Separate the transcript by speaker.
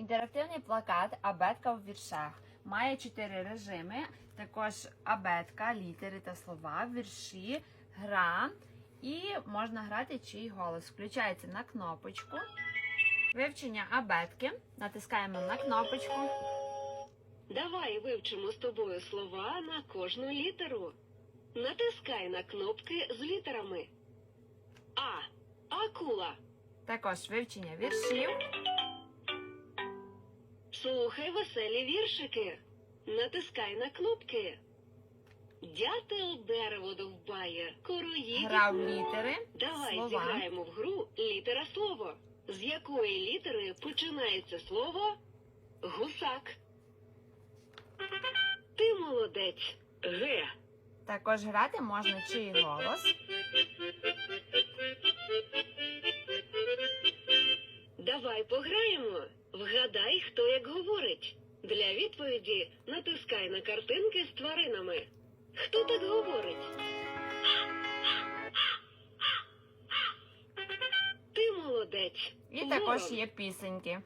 Speaker 1: Інтерактивний плакат Абетка в віршах має чотири режими. Також абетка, літери та слова, вірші, гра. І можна грати чий голос. Включається на кнопочку. Вивчення абетки. Натискаємо на кнопочку.
Speaker 2: Давай вивчимо з тобою слова на кожну літеру. Натискай на кнопки з літерами. А. Акула.
Speaker 1: Також вивчення віршів.
Speaker 2: Слухай веселі віршики. Натискай на кнопки. Дятел дерево довбає, короїд.
Speaker 1: Гра в літери.
Speaker 2: Давай
Speaker 1: слова.
Speaker 2: зіграємо в гру літера слово. З якої літери починається слово гусак? Ти молодець. Г.
Speaker 1: Також грати можна чий голос.
Speaker 2: Давай пограємо. Вгадай, хто як говорить. Для відповіді натискай на картинки з тваринами. Хто так говорить? Ти молодець.
Speaker 1: І також є пісеньки.